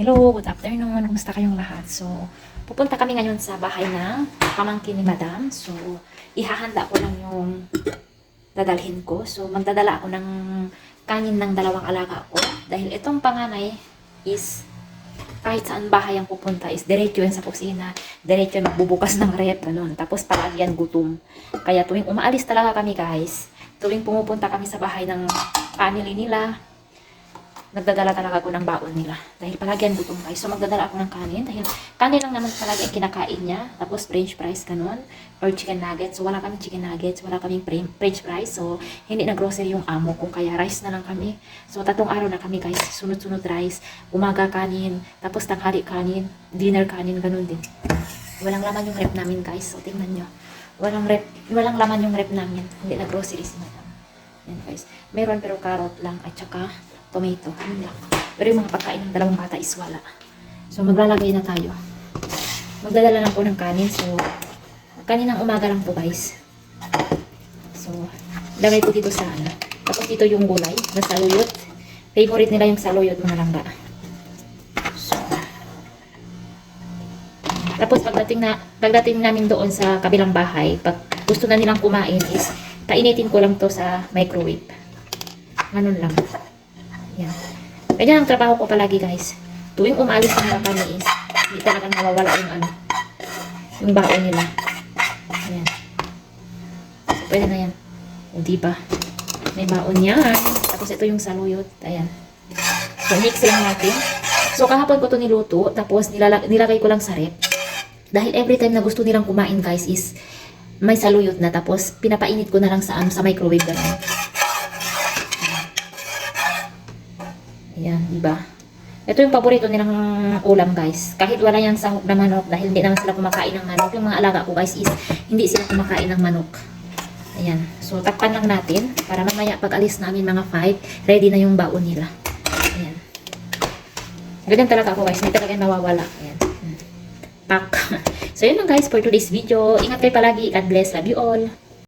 Hello, good afternoon. Kumusta kayong lahat? So, pupunta kami ngayon sa bahay ng pamangkin ni Madam. So, ihahanda ko lang yung dadalhin ko. So, magdadala ako ng kanin ng dalawang alaga ko. Dahil itong panganay is kahit saan bahay ang pupunta is diretso yan sa kusina. Diretso yan magbubukas ng rep. Ganun. Tapos palagi yan gutom. Kaya tuwing umaalis talaga kami guys, tuwing pumupunta kami sa bahay ng family nila, nagdadala talaga ako ng baon nila. Dahil palagi yan gutom guys. So magdadala ako ng kanin. Dahil kanin lang naman palagi ang kinakain niya. Tapos french fries ganun. Or chicken nuggets. So wala kami chicken nuggets. Wala kaming fre- french fries. So hindi na grocery yung amo kung kaya rice na lang kami. So tatlong araw na kami guys. Sunod-sunod rice. Umaga kanin. Tapos tanghali kanin. Dinner kanin. Ganun din. Walang laman yung rep namin guys. So tingnan nyo. Walang rep, walang laman yung rep namin. Hindi na grocery si madam. Yan guys. Meron pero carrot lang at saka tomato. Yun. Pero yung mga pagkain ng dalawang bata is wala. So maglalagay na tayo. Magdadala lang po ng kanin. So kaninang umaga lang po guys. So lagay ko dito sa ano. Tapos dito yung gulay na saluyot. Favorite nila yung saluyot mga langga. So, tapos pagdating na pagdating namin doon sa kabilang bahay, pag gusto na nilang kumain is painitin ko lang to sa microwave. Ganun lang. Yan. Ganyan ang trabaho ko palagi guys. Tuwing umalis na kami is hindi talaga nawawala yung ano yung baon nila. Ayan. So, pwede na yan. O, di ba? May baon yan. Tapos ito yung saluyot. Ayan. So, mix lang natin. So, kahapon ko to niluto. Tapos, nilala- nilagay ko lang sa rep. Dahil every time na gusto nilang kumain guys is may saluyot na. Tapos, pinapainit ko na lang sa, ano, sa microwave. Ganun. Ayan, di ba? Ito yung paborito nilang ulam guys. Kahit wala yung sahog na manok dahil hindi naman sila kumakain ng manok. Yung mga alaga ko guys is hindi sila kumakain ng manok. Ayan. So, takpan lang natin para mamaya pag alis namin mga 5, ready na yung baon nila. Ayan. Ganyan talaga ako guys. Hindi talaga nawawala. Ayan. Hmm. Pak. So, yun lang guys for today's video. Ingat kayo palagi. God bless. Love you all.